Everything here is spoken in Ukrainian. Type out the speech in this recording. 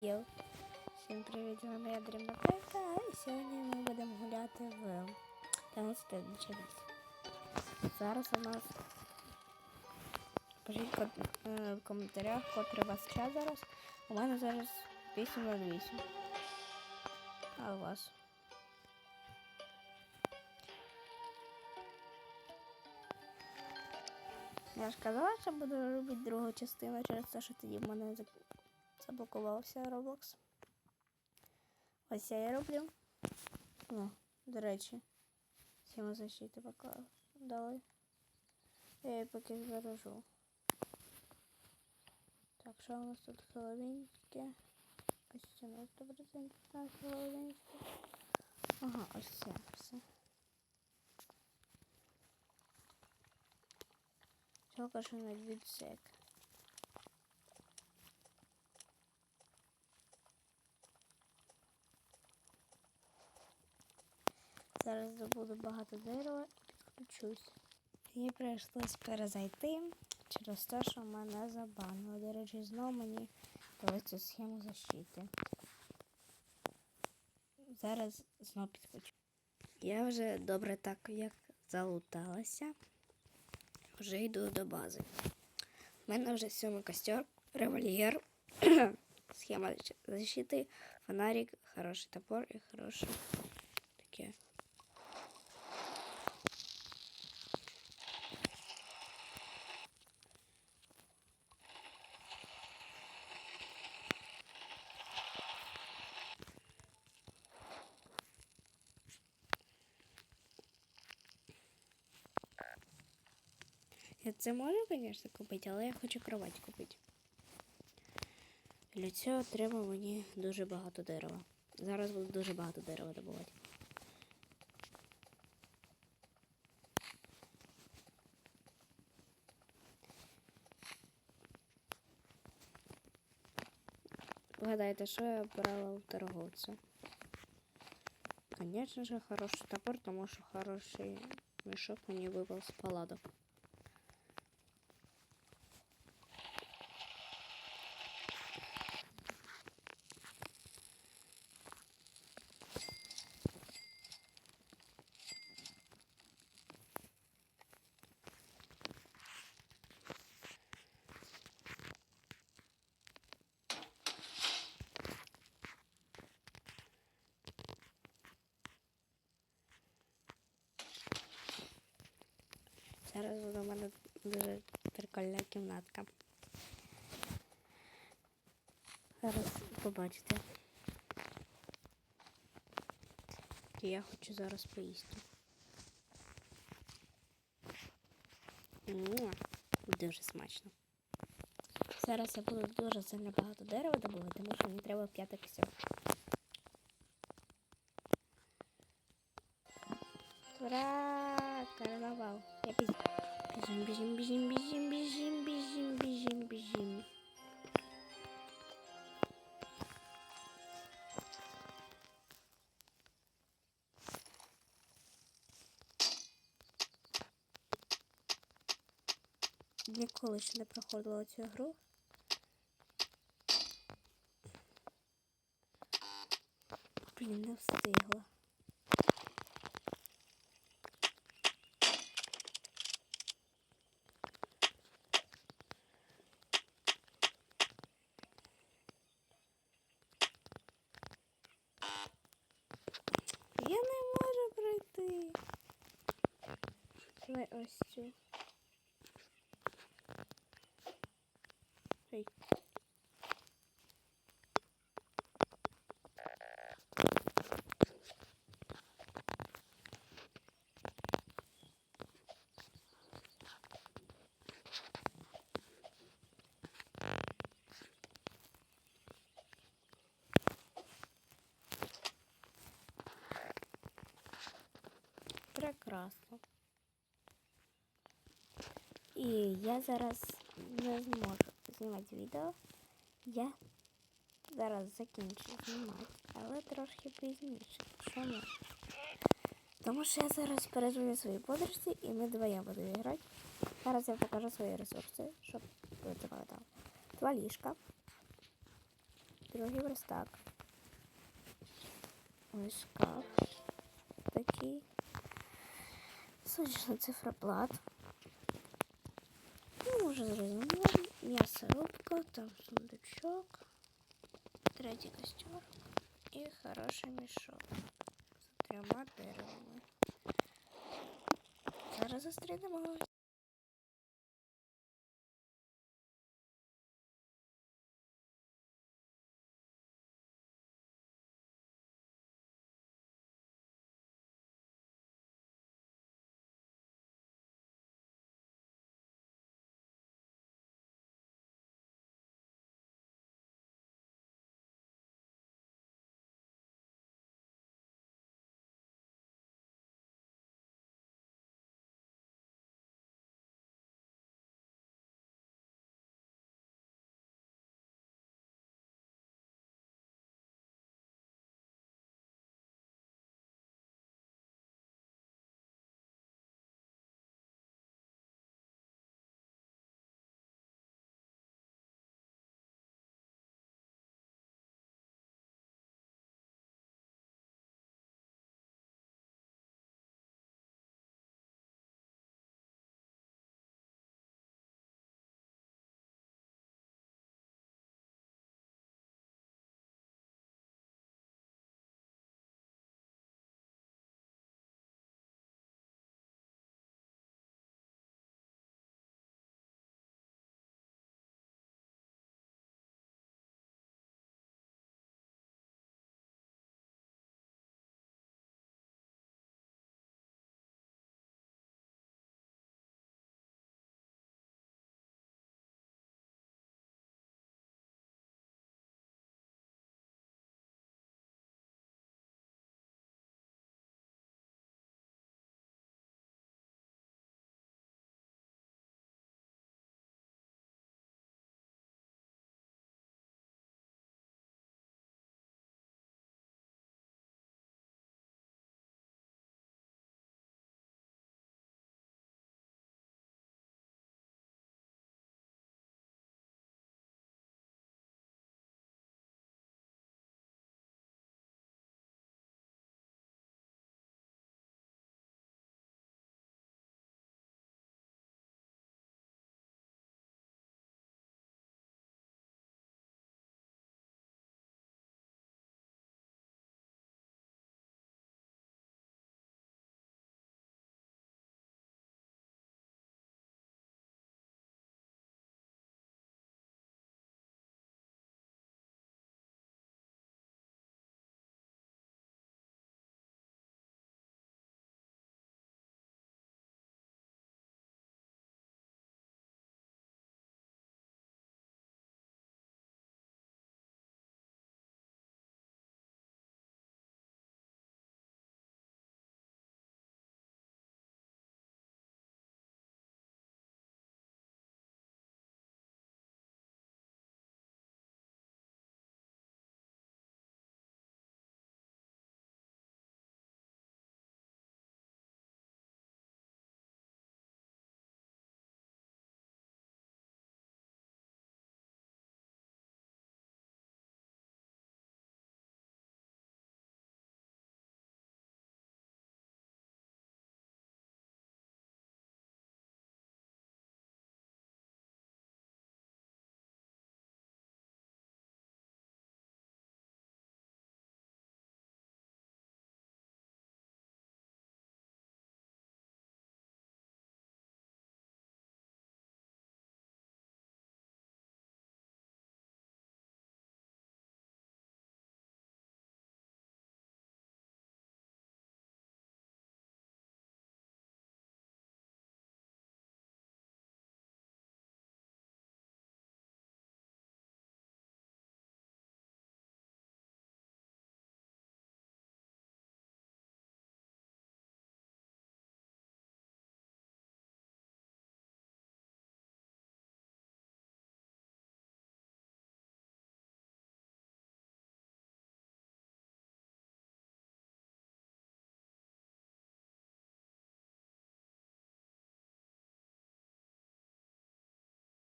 Йоу. Всім привіт, з вами я Дріматека, і сьогодні ми будемо гуляти в 11 дочеріць. Зараз у нас пишіть е, в коментарях, котрий у вас час зараз. У мене зараз 8.08. А у вас? Я ж казала, що буду робити другу частину через те, що тоді в мене зак- заблокувався Roblox. Ось я роблю. Ну, до речі, схему защити поки дали. Я її поки збережу. Так, що у нас тут головеньке? Ось це на 100% на головеньке. Ага, ось це все. Тільки що на відсек. Зараз добуду багато дерева і підключусь. Мені прийшлось перезайти через те, що мене забанили. До речі, знову мені дали цю схему защити. Зараз знову підключу. Я вже добре так як залуталася. Вже йду до бази. У мене вже сьомий костер, револьвер, схема защити, фонарик, хороший топор і хороше таке. Я це можу, звісно, купити, але я хочу кровать купити. Для цього треба мені дуже багато дерева. Зараз буду дуже багато дерева добувати. Вгадайте, що я брала у торговця? Конечно же, хороший топор, тому що хороший мішок мені випав з паладок. Зараз у мене дуже прикольна кімнатка. Зараз побачите. Я хочу зараз поїсти. Дуже смачно. Зараз я буду дуже сильно багато дерева добувати, тому що мені треба п'яти косяк. Ура! Бежим, бежим, бежим, бежим, бежим, бежим, бежим, бежим. Ніколи ще не проходила цю гру. Блін, не встигла. Я не можу пройти. Давай ось цю. Ой. Прекрасно. І я зараз не зможу знімати відео. Я зараз закінчу знімати, але трошки пізніше. Чому? Тому що я зараз перезвоню своїй подружці і ми двоє будемо грати. Зараз я покажу свої ресурси, щоб ви пам'ятали. Два ліжка. другий верстак. Ось шкаф такий. Сонячний цифроплат. Ну, вже зрозуміло. М'ясорубка, там сундучок, третій костюр і хороший мішок з трьома деревами. Зараз зустрінемось.